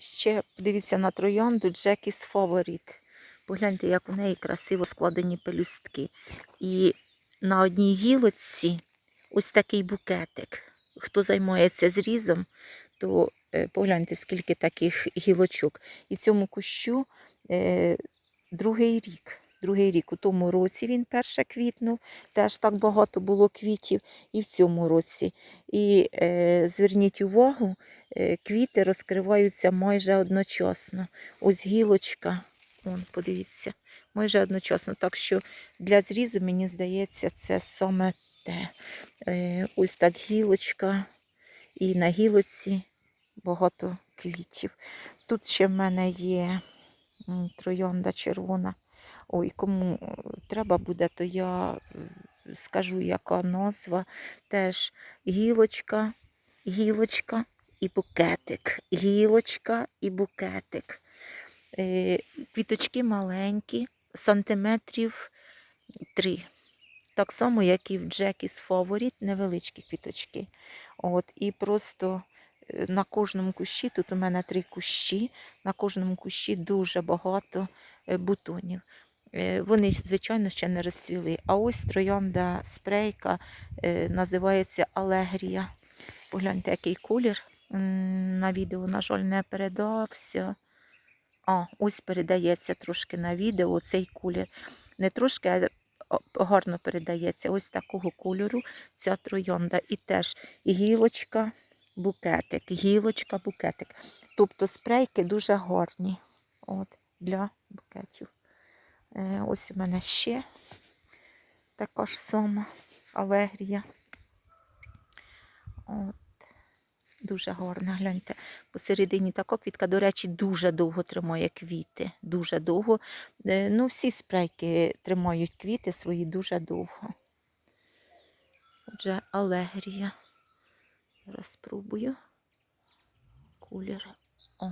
ще подивіться на троянду Джекіс Фаворіт. Погляньте, як у неї красиво складені пелюстки. І на одній гілочці ось такий букетик. Хто займається зрізом, то е, погляньте, скільки таких гілочок. І цьому кущу е, другий рік. Другий рік у тому році він перше квітнув, теж так багато було квітів, і в цьому році. І е, зверніть увагу, е, квіти розкриваються майже одночасно. Ось гілочка, вон, подивіться, майже одночасно. Так що для зрізу, мені здається, це саме те. Е, ось так гілочка, і на гілоці багато квітів. Тут ще в мене є троянда червона. Ой, кому е, треба буде, то я е, скажу, яка назва. Теж гілочка, гілочка і букетик. Гілочка і букетик. Е, Квіточки маленькі, сантиметрів три. Так само, як і в Джекіс Фаворіт, невеличкі квіточки. От, і просто на кожному кущі, тут у мене три кущі, на кожному кущі дуже багато е, бутонів. Е, Вони, звичайно, ще не розцвіли. А ось троянда спрейка е, називається Алегрія. Погляньте, який колір. На відео, на жаль, не передався. А, ось передається трошки на відео цей колір. Не трошки, а гарно передається. Ось такого кольору ця троянда. І теж гілочка, букетик, гілочка, букетик. Тобто спрейки дуже гарні от, для букетів. Е, ось у мене ще така сама алегрія. От. Дуже гарна, гляньте. Посередині така квітка, до речі, дуже довго тримає квіти. Дуже довго. Е, Ну, всі спрейки тримають квіти свої дуже довго. Отже, алегрія. Зараз спробую. Колір. О,